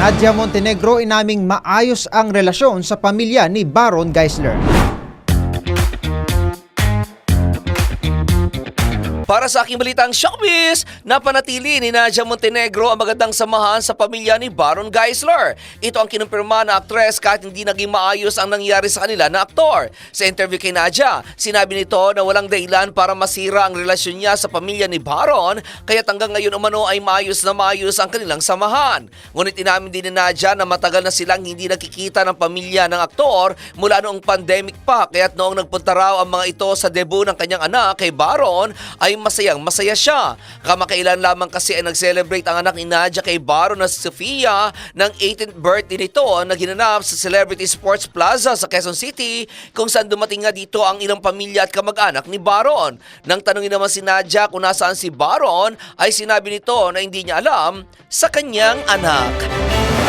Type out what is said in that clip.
Nadia Montenegro inaming maayos ang relasyon sa pamilya ni Baron Geisler. Para sa aking balitang showbiz, napanatili ni Nadia Montenegro ang magandang samahan sa pamilya ni Baron Geisler. Ito ang kinumpirma na aktres kahit hindi naging maayos ang nangyari sa kanila na aktor. Sa interview kay Nadia, sinabi nito na walang dahilan para masira ang relasyon niya sa pamilya ni Baron, kaya hanggang ngayon umano ay maayos na maayos ang kanilang samahan. Ngunit inamin din ni Nadia na matagal na silang hindi nakikita ng pamilya ng aktor mula noong pandemic pa, kaya't noong nagpunta raw ang mga ito sa debut ng kanyang anak kay Baron ay masayang masaya siya. Kamakailan lamang kasi ay nag-celebrate ang anak ni Nadia kay Baron na Sofia ng 18th birthday nito na ginanap sa Celebrity Sports Plaza sa Quezon City kung saan dumating nga dito ang ilang pamilya at kamag-anak ni Baron. Nang tanungin naman si Nadia kung nasaan si Baron ay sinabi nito na hindi niya alam sa kanyang anak.